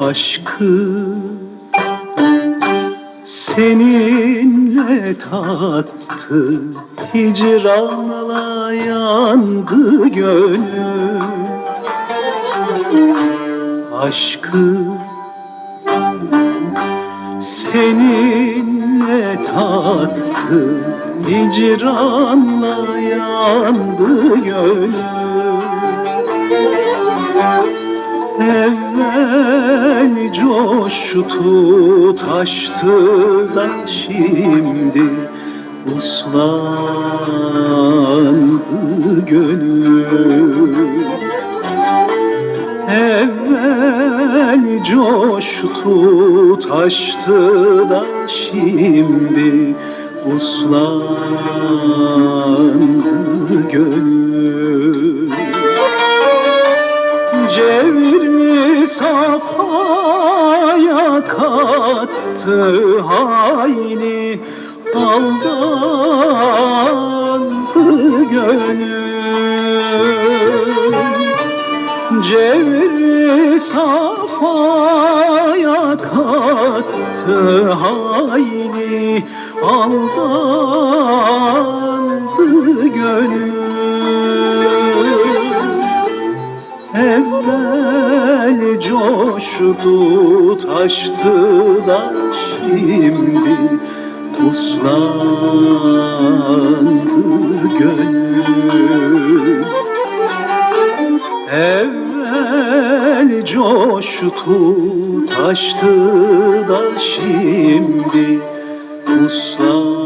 Aşkı seninle tattı. Hicranla yandı gönül. Aşkı seninle tattı. Hicranla yandı gönül. Evvel coştu taştı da şimdi uslandı gönül. Evvel coştu taştı da şimdi uslandı gönül kattı hayni aldandı gönül. Cevri safaya kattı hayni aldandı coştu taştı da şimdi uslandı gönül. Evvel coştu taştı da şimdi uslandı